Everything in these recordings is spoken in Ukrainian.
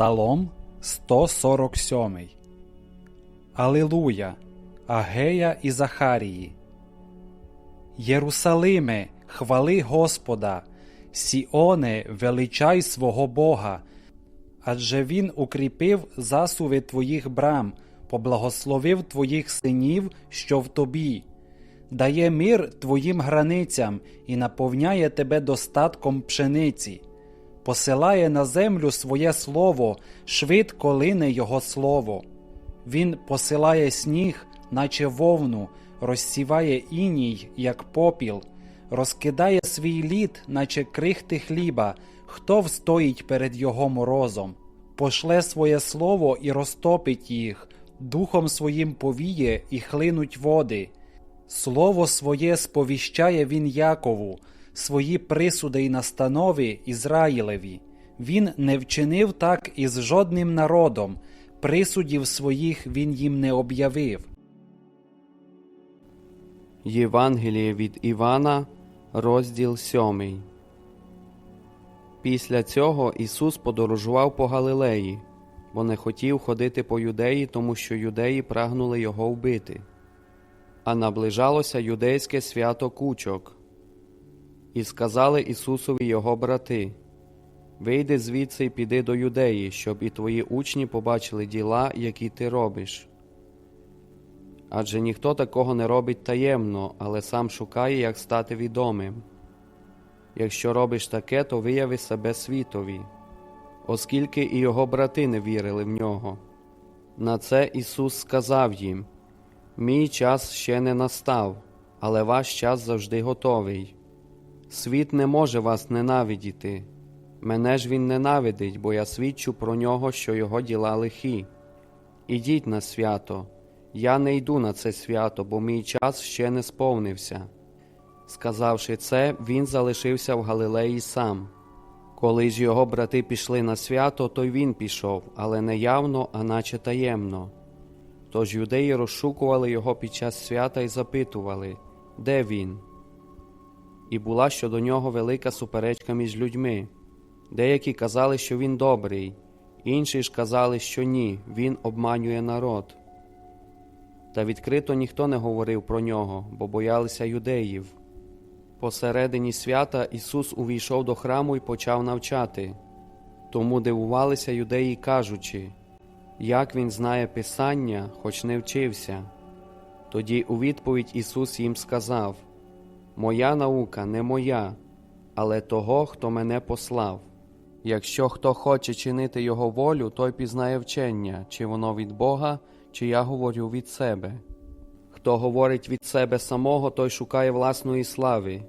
Псалом 147. Алилуя! Агея і Захарії. Єрусалиме, хвали Господа, Сіоне, величай свого Бога, адже Він укріпив засуви твоїх брам, поблагословив твоїх синів, що в тобі, дає мир твоїм границям і наповняє тебе достатком пшениці посилає на землю своє слово, швидко лине Його слово. Він посилає сніг, наче вовну, розсіває іній, як попіл, розкидає свій лід, наче крихти хліба, хто встоїть перед Його морозом, пошле своє слово і розтопить їх, духом своїм повіє і хлинуть води. Слово своє сповіщає він Якову, свої присуди й настанови Ізраїлеві. Він не вчинив так із жодним народом, присудів своїх він їм не об'явив. Євангеліє від Івана, розділ 7. Після цього Ісус подорожував по Галилеї, бо не хотів ходити по юдеї, тому що юдеї прагнули його вбити. А наближалося юдейське свято кучок. І сказали Ісусові його брати: Вийди звідси і піди до юдеї, щоб і твої учні побачили діла, які ти робиш. Адже ніхто такого не робить таємно, але сам шукає, як стати відомим. Якщо робиш таке, то вияви себе світові, оскільки і його брати не вірили в нього. На це Ісус сказав їм: Мій час ще не настав, але ваш час завжди готовий. Світ не може вас ненавидіти. Мене ж він ненавидить, бо я свідчу про нього, що його діла лихі. Ідіть на свято, я не йду на це свято, бо мій час ще не сповнився. Сказавши це, він залишився в Галилеї сам. Коли ж його брати пішли на свято, то й він пішов, але не явно, а наче таємно. Тож юдеї розшукували його під час свята і запитували, де він? І була щодо нього велика суперечка між людьми. Деякі казали, що він добрий, інші ж казали, що ні, він обманює народ. Та відкрито ніхто не говорив про нього, бо боялися юдеїв. Посередині свята Ісус увійшов до храму і почав навчати. Тому дивувалися юдеї, кажучи, як він знає Писання, хоч не вчився. Тоді у відповідь Ісус їм сказав: Моя наука не моя, але того, хто мене послав. Якщо хто хоче чинити Його волю, той пізнає вчення, чи воно від Бога, чи я говорю від себе. Хто говорить від себе самого, той шукає власної слави,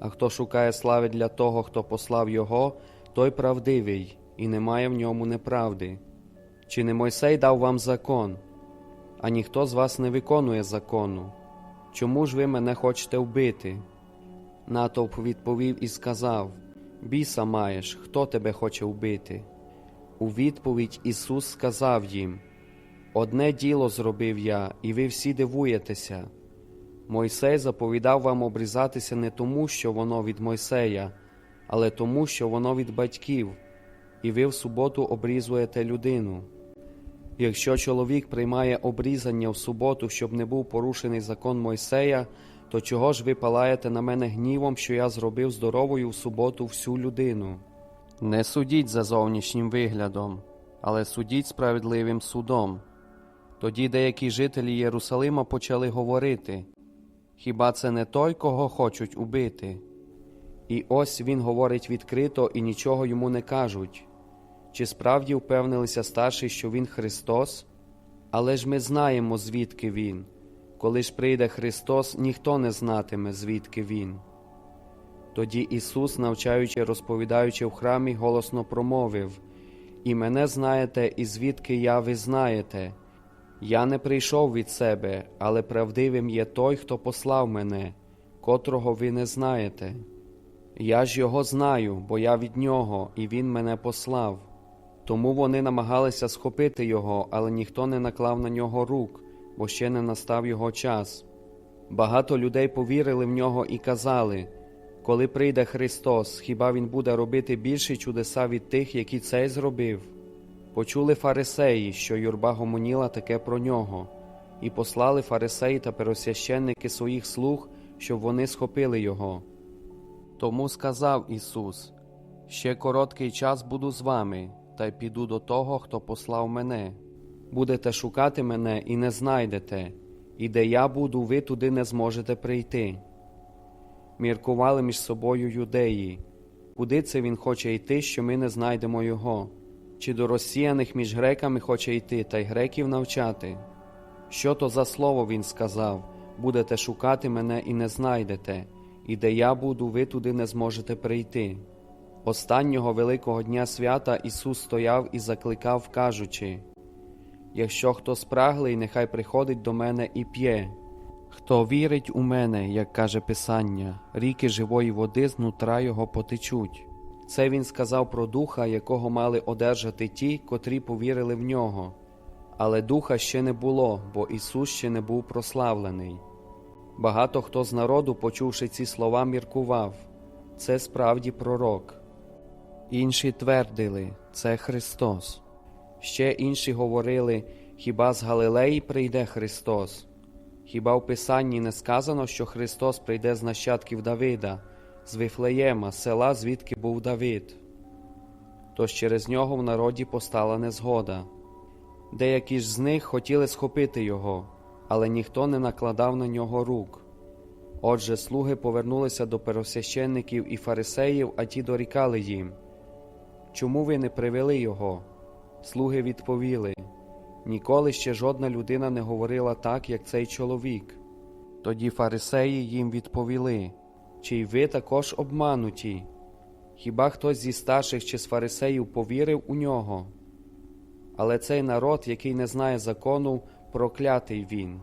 а хто шукає слави для того, хто послав Його, той правдивий, і немає в ньому неправди. Чи не Мойсей дав вам закон, а ніхто з вас не виконує закону? Чому ж ви мене хочете вбити? Натовп відповів і сказав Біса маєш, хто тебе хоче вбити? У відповідь Ісус сказав їм Одне діло зробив я, і ви всі дивуєтеся. Мойсей заповідав вам обрізатися не тому, що воно від Мойсея, але тому, що воно від батьків, і ви в суботу обрізуєте людину. Якщо чоловік приймає обрізання в суботу, щоб не був порушений закон Мойсея, то чого ж ви палаєте на мене гнівом, що я зробив здоровою в суботу всю людину? Не судіть за зовнішнім виглядом, але судіть справедливим судом. Тоді деякі жителі Єрусалима почали говорити Хіба це не той, кого хочуть убити? І ось він говорить відкрито і нічого йому не кажуть. Чи справді впевнилися старші, що Він Христос? Але ж ми знаємо, звідки Він. Коли ж прийде Христос, ніхто не знатиме, звідки Він. Тоді Ісус, навчаючи, розповідаючи в храмі, голосно промовив І мене знаєте, і звідки я ви знаєте. Я не прийшов від себе, але правдивим є той, хто послав мене, котрого ви не знаєте. Я ж його знаю, бо я від нього, і він мене послав. Тому вони намагалися схопити його, але ніхто не наклав на нього рук, бо ще не настав його час. Багато людей повірили в нього і казали коли прийде Христос, хіба Він буде робити більші чудеса від тих, які цей зробив? Почули фарисеї, що юрба гомоніла таке про нього, і послали фарисеї та первосвященники своїх слуг, щоб вони схопили його. Тому сказав Ісус: Ще короткий час буду з вами, та й піду до того, хто послав мене. Будете шукати мене і не знайдете, і де я буду, ви туди не зможете прийти. Міркували між собою юдеї, куди це він хоче йти, що ми не знайдемо його, чи до розсіяних між греками хоче йти та й греків навчати. Що то за слово він сказав будете шукати мене і не знайдете, і де я буду, ви туди не зможете прийти. Останнього великого дня свята Ісус стояв і закликав, кажучи: Якщо хто спраглий, нехай приходить до мене і п'є. Хто вірить у мене, як каже Писання, ріки живої води з нутра його потечуть. Це він сказав про духа, якого мали одержати ті, котрі повірили в нього. Але духа ще не було, бо Ісус ще не був прославлений. Багато хто з народу, почувши ці слова, міркував це справді пророк. Інші твердили це Христос. Ще інші говорили Хіба з Галилеї прийде Христос? Хіба в Писанні не сказано, що Христос прийде з нащадків Давида, з Вифлеєма, села, звідки був Давид? Тож через нього в народі постала незгода. Деякі ж з них хотіли схопити його, але ніхто не накладав на нього рук. Отже, слуги повернулися до первосвященників і фарисеїв, а ті дорікали їм. Чому ви не привели його? Слуги відповіли Ніколи ще жодна людина не говорила так, як цей чоловік. Тоді фарисеї їм відповіли Чи й ви також обмануті? Хіба хтось зі старших чи з фарисеїв повірив у нього? Але цей народ, який не знає закону, проклятий він.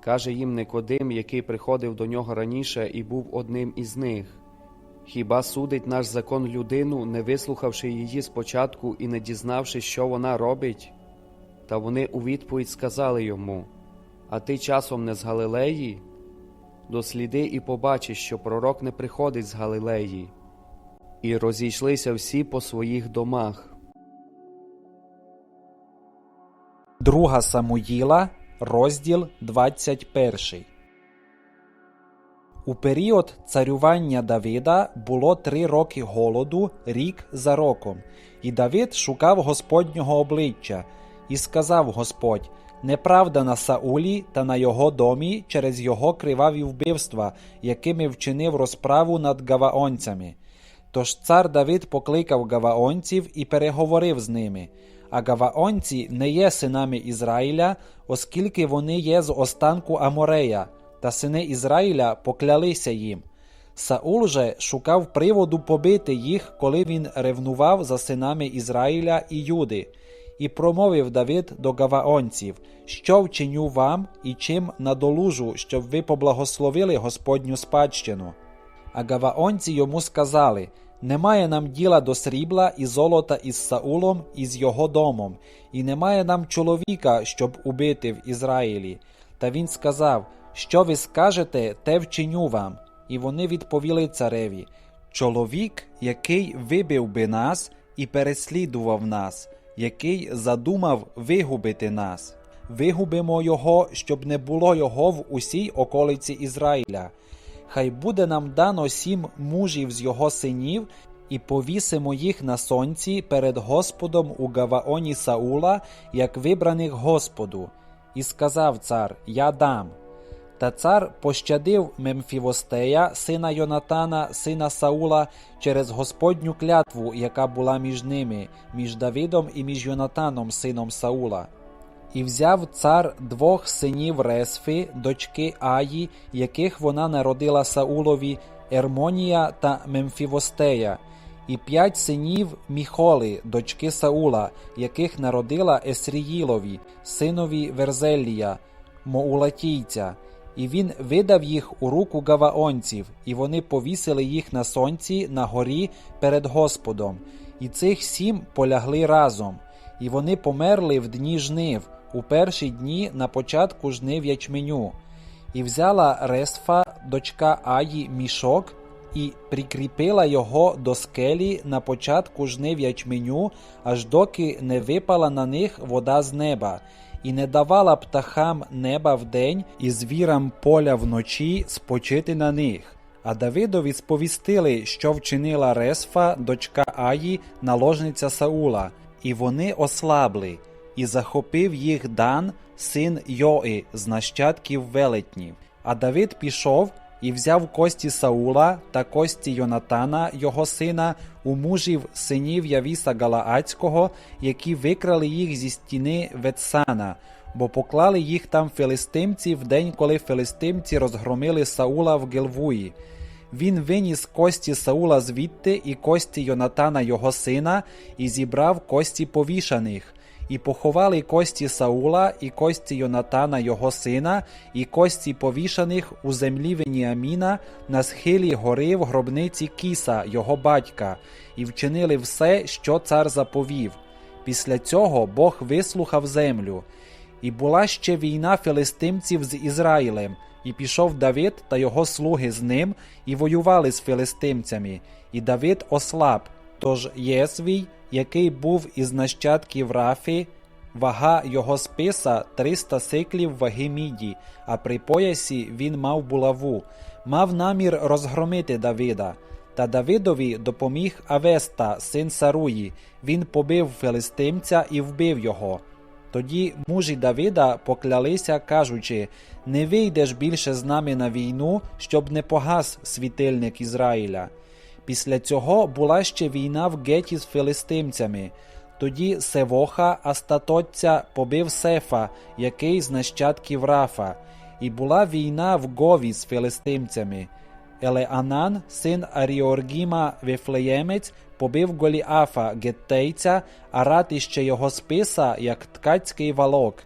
Каже їм Никодим, який приходив до нього раніше і був одним із них. Хіба судить наш закон людину, не вислухавши її спочатку і не дізнавшись, що вона робить? Та вони у відповідь сказали йому А ти часом не з Галилеї? Досліди і побачиш, що пророк не приходить з Галилеї. І розійшлися всі по своїх домах. Друга Самуїла, розділ 21. У період царювання Давида було три роки голоду рік за роком, і Давид шукав Господнього обличчя, і сказав Господь: Неправда на Саулі та на його домі через його криваві вбивства, якими вчинив розправу над гаваонцями. Тож цар Давид покликав гаваонців і переговорив з ними. А гаваонці не є синами Ізраїля, оскільки вони є з останку Аморея, та сини Ізраїля поклялися їм. Саул же шукав приводу побити їх, коли він ревнував за синами Ізраїля і Юди, і промовив Давид до гаваонців, що вчиню вам і чим надолужу, щоб ви поблагословили Господню спадщину. А гаваонці йому сказали немає нам діла до срібла і золота із Саулом і з його домом, і немає нам чоловіка, щоб убити в Ізраїлі. Та він сказав, що ви скажете, те вчиню вам. І вони відповіли цареві Чоловік, який вибив би нас і переслідував нас, який задумав вигубити нас. Вигубимо його, щоб не було його в усій околиці Ізраїля. Хай буде нам дано сім мужів з його синів, і повісимо їх на сонці перед Господом у Гаваоні Саула, як вибраних Господу. І сказав цар: Я дам. Та цар пощадив Мемфівостея, сина Йонатана, сина Саула, через Господню клятву, яка була між ними, між Давидом і між Йонатаном, сином Саула. І взяв цар двох синів Ресфи, дочки Аї, яких вона народила Саулові, Ермонія та Мемфівостея, і п'ять синів Міхоли, дочки Саула, яких народила Есріїлові, синові Верзелія, Моулатійця. І він видав їх у руку гаваонців, і вони повісили їх на сонці на горі перед Господом. І цих сім полягли разом, і вони померли в дні жнив, у перші дні на початку жнив ячменю. І взяла Ресфа, дочка Аї, мішок, і прикріпила його до скелі на початку жнив ячменю, аж доки не випала на них вода з неба, і не давала птахам неба вдень і звірам поля вночі спочити на них. А Давидові сповістили, що вчинила Ресфа, дочка Аї, наложниця Саула, і вони ослабли, і захопив їх Дан, син Йої, з нащадків велетнів. А Давид пішов і взяв кості Саула та кості Йонатана, його сина, у мужів синів Явіса Галаацького, які викрали їх зі стіни Ветсана, бо поклали їх там филистимці в день, коли филистимці розгромили Саула в Гелвуї. Він виніс кості Саула звідти і кості Йонатана його сина, і зібрав кості повішаних, і поховали кості Саула, і кості Йонатана його сина, і кості повішаних у землі Веніаміна на схилі гори в гробниці Кіса, його батька, і вчинили все, що цар заповів. Після цього Бог вислухав землю. І була ще війна филистимців з Ізраїлем, і пішов Давид та його слуги з ним, і воювали з филистимцями, і Давид ослаб. Тож Єсвій, який був із нащадків Рафі, вага його списа 300 сиклів ваги міді, а при поясі він мав булаву, мав намір розгромити Давида. Та Давидові допоміг Авеста, син Саруї. Він побив филистимця і вбив його. Тоді мужі Давида поклялися, кажучи: Не вийдеш більше з нами на війну, щоб не погас світильник Ізраїля. Після цього була ще війна в геті з филистимцями. Тоді Севоха, Астатотця, побив Сефа, який з нащадків Рафа, і була війна в Гові з филистимцями. Елеанан, син Аріоргіма Вифлеємець, побив Голіафа геттейця, а ратище його списа, як ткацький валок.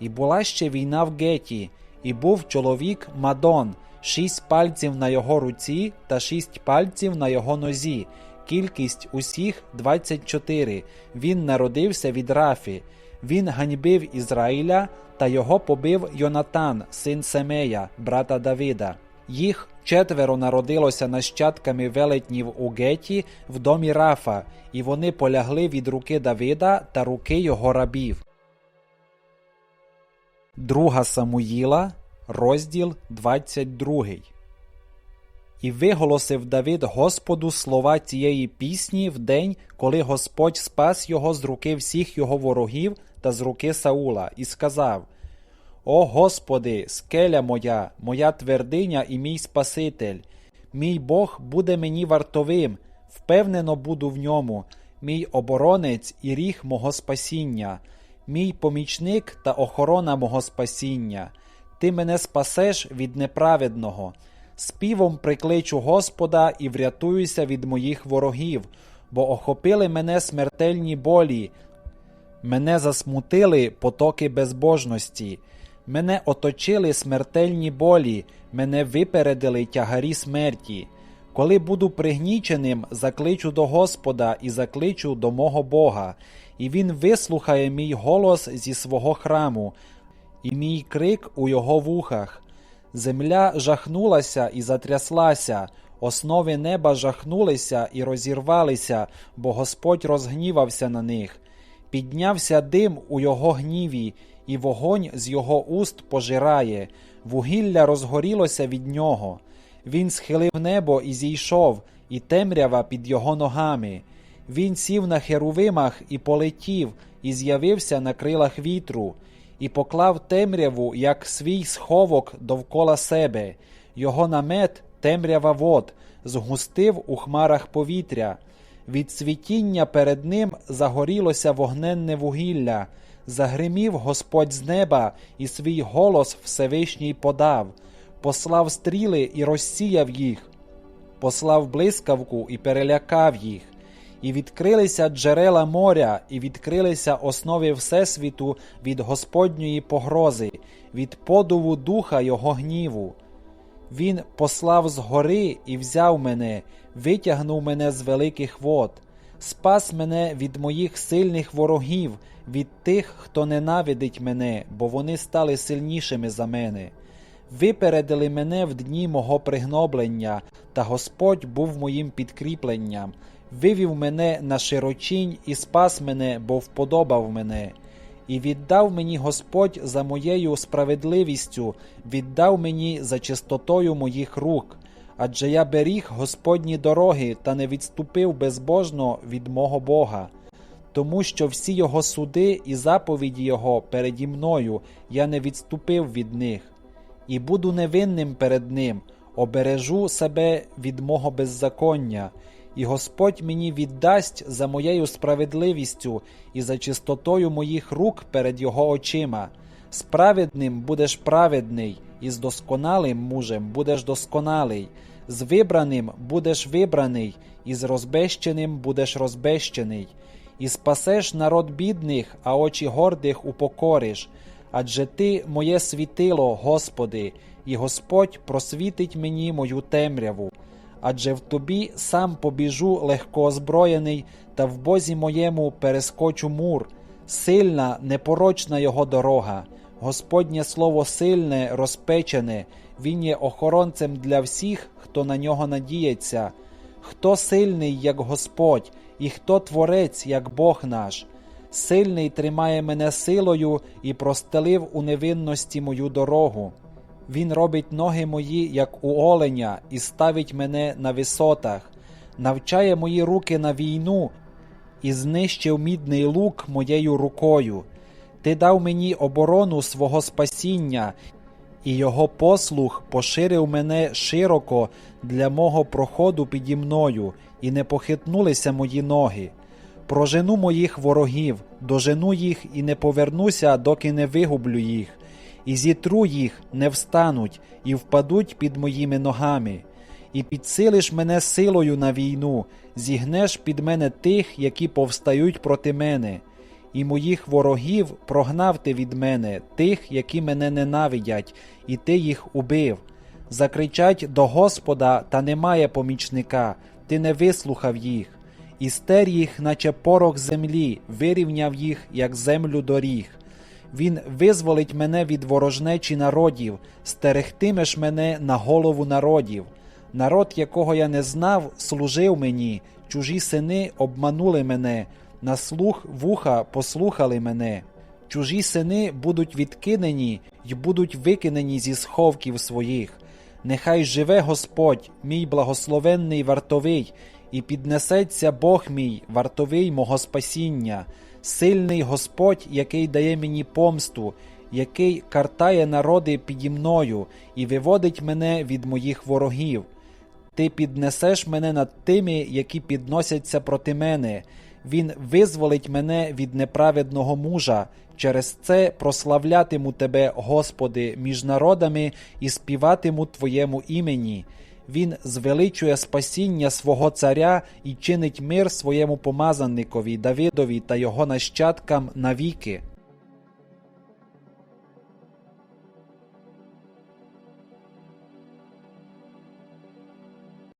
І була ще війна в геті, і був чоловік Мадон, шість пальців на його руці та шість пальців на його нозі. Кількість усіх 24. Він народився від Рафі. Він ганьбив Ізраїля, та його побив Йонатан, син Семея, брата Давида. Їх четверо народилося нащадками велетнів у Геті в домі Рафа, і вони полягли від руки Давида та руки його рабів. Друга Самуїла, розділ 22. І виголосив Давид Господу слова цієї пісні в день, коли Господь спас його з руки всіх його ворогів та з руки Саула, і сказав: О Господи, скеля моя, моя твердиня і мій Спаситель, мій Бог буде мені вартовим, впевнено буду в ньому, мій оборонець і ріг мого спасіння, мій помічник та охорона мого спасіння. Ти мене спасеш від неправедного. Співом прикличу Господа і врятуюся від моїх ворогів, бо охопили мене смертельні болі, мене засмутили потоки безбожності, мене оточили смертельні болі, мене випередили тягарі смерті. Коли буду пригніченим, закличу до Господа і закличу до мого Бога, і Він вислухає мій голос зі свого храму, і мій крик у його вухах. Земля жахнулася і затряслася, основи неба жахнулися і розірвалися, бо Господь розгнівався на них. Піднявся дим у його гніві, і вогонь з його уст пожирає, вугілля розгорілося від нього. Він схилив небо і зійшов, і темрява під його ногами. Він сів на херувимах і полетів, і з'явився на крилах вітру, і поклав темряву, як свій сховок довкола себе, його намет темрява вод, згустив у хмарах повітря. Від цвітіння перед ним загорілося вогненне вугілля, загримів Господь з неба, і свій голос Всевишній подав, послав стріли і розсіяв їх, послав блискавку і перелякав їх. І відкрилися джерела моря, і відкрилися основи Всесвіту від Господньої погрози, від подуву духа Його гніву. Він послав з гори і взяв мене, витягнув мене з великих вод, спас мене від моїх сильних ворогів, від тих, хто ненавидить мене, бо вони стали сильнішими за мене. Випередили мене в дні мого пригноблення, та Господь був моїм підкріпленням. Вивів мене на широчінь і спас мене, бо вподобав мене. І віддав мені Господь за моєю справедливістю, віддав мені за чистотою моїх рук. Адже я беріг Господні дороги та не відступив безбожно від мого Бога. Тому що всі його суди і заповіді Його переді мною я не відступив від них, і буду невинним перед Ним, обережу себе від мого беззаконня, і Господь мені віддасть за моєю справедливістю і за чистотою моїх рук перед Його очима. Справедним будеш праведний, і з досконалим мужем будеш досконалий, з вибраним будеш вибраний, і з розбещеним будеш розбещений. І спасеш народ бідних, а очі гордих упокориш. Адже ти моє світило, Господи, і Господь просвітить мені мою темряву. Адже в тобі сам побіжу легкоозброєний, та в Бозі моєму перескочу мур. Сильна, непорочна його дорога. Господнє слово сильне, розпечене, він є охоронцем для всіх, хто на нього надіється. Хто сильний, як Господь, і хто творець, як Бог наш. Сильний тримає мене силою і простелив у невинності мою дорогу. Він робить ноги мої, як у оленя, і ставить мене на висотах, навчає мої руки на війну і знищив мідний лук моєю рукою. Ти дав мені оборону свого спасіння, і його послух поширив мене широко для мого проходу піді мною, і не похитнулися мої ноги. Прожену моїх ворогів, дожену їх і не повернуся, доки не вигублю їх, і зітру їх не встануть, і впадуть під моїми ногами. І підсилиш мене силою на війну, зігнеш під мене тих, які повстають проти мене, і моїх ворогів прогнав ти від мене, тих, які мене ненавидять, і ти їх убив. Закричать до Господа, та немає помічника, ти не вислухав їх. І стер їх, наче порох землі, вирівняв їх, як землю доріг. Він визволить мене від ворожнечі народів, стерегтимеш мене на голову народів. Народ, якого я не знав, служив мені, чужі сини обманули мене, на слух вуха послухали мене. Чужі сини будуть відкинені й будуть викинені зі сховків своїх. Нехай живе Господь, мій благословенний вартовий, і піднесеться Бог мій, вартовий мого спасіння, сильний Господь, який дає мені помсту, який картає народи піді мною і виводить мене від моїх ворогів. Ти піднесеш мене над тими, які підносяться проти мене. Він визволить мене від неправедного мужа. Через це прославлятиму тебе, Господи, між народами і співатиму Твоєму імені. Він звеличує спасіння свого царя і чинить мир своєму помазанникові Давидові та його нащадкам навіки.